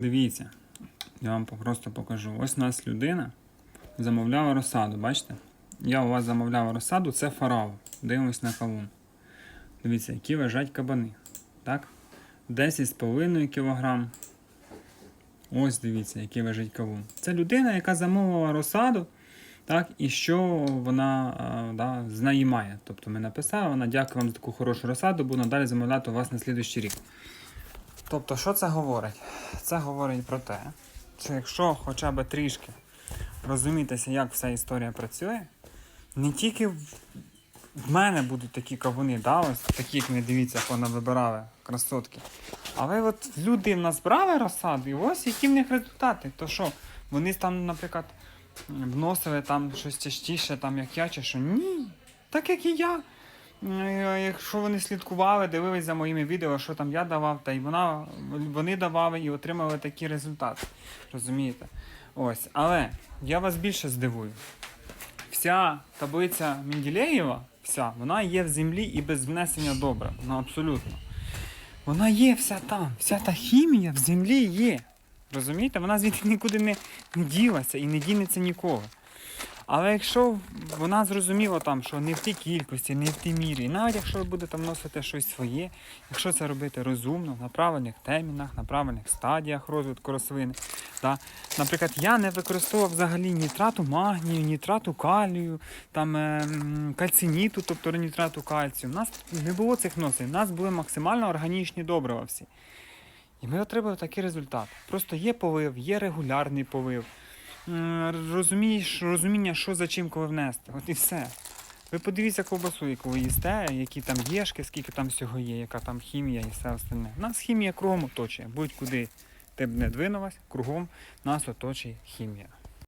Дивіться, я вам просто покажу. Ось у нас людина замовляла розсаду, бачите? Я у вас замовляв розсаду, це фарау. Дивимось на кавун. Дивіться, які лежать кабани. Так? 10,5 кг. Ось дивіться, який лежить кавун. Це людина, яка замовила розсаду, так, і що вона да, з неї має. Тобто ми написали, вона дякую вам за таку хорошу розсаду, буду надалі замовляти у вас на слідуючий рік. Тобто, що це говорить? Це говорить про те, що якщо хоча б трішки розумітися, як вся історія працює, не тільки в мене будуть такі кавуни, да, ось такі, як ми дивіться, вона вибирали красотки. Але от люди в нас брали розсаду, і ось які в них результати. То що, вони там, наприклад, вносили там щось частіше, там як я, чи що? Ні. Так як і я. Якщо вони слідкували, дивились за моїми відео, що там я давав, та й вона, вони давали і отримали такі результати. Розумієте? Ось. Але я вас більше здивую. Вся таблиця Менделєєва, вся, вона є в землі і без внесення добра. Ну абсолютно. Вона є вся там, вся та хімія в землі є. Розумієте? Вона звідти нікуди не ділася і не дінеться ніколи. Але якщо вона зрозуміла там, що не в тій кількості, не в тій мірі, навіть якщо ви будете вносити щось своє, якщо це робити розумно, на правильних термінах, на правильних стадіях розвитку рослини. Да. Наприклад, я не використовував взагалі нітрату магнію, нітрату калію, там е, кальциніту, тобто нітрату кальцію. У нас не було цих вносин, у нас були максимально органічні добрива всі. І ми отримали такий результат. Просто є полив, є регулярний полив. М, Розумієш, розуміння, що за чим коли внести. От і все. Ви подивіться ковбасу, яку ви їсте, які там єшки, скільки там всього є, яка там хімія і все остальне. Нас хімія кругом оточує. Будь-куди ти б не двинулась, кругом нас оточує хімія.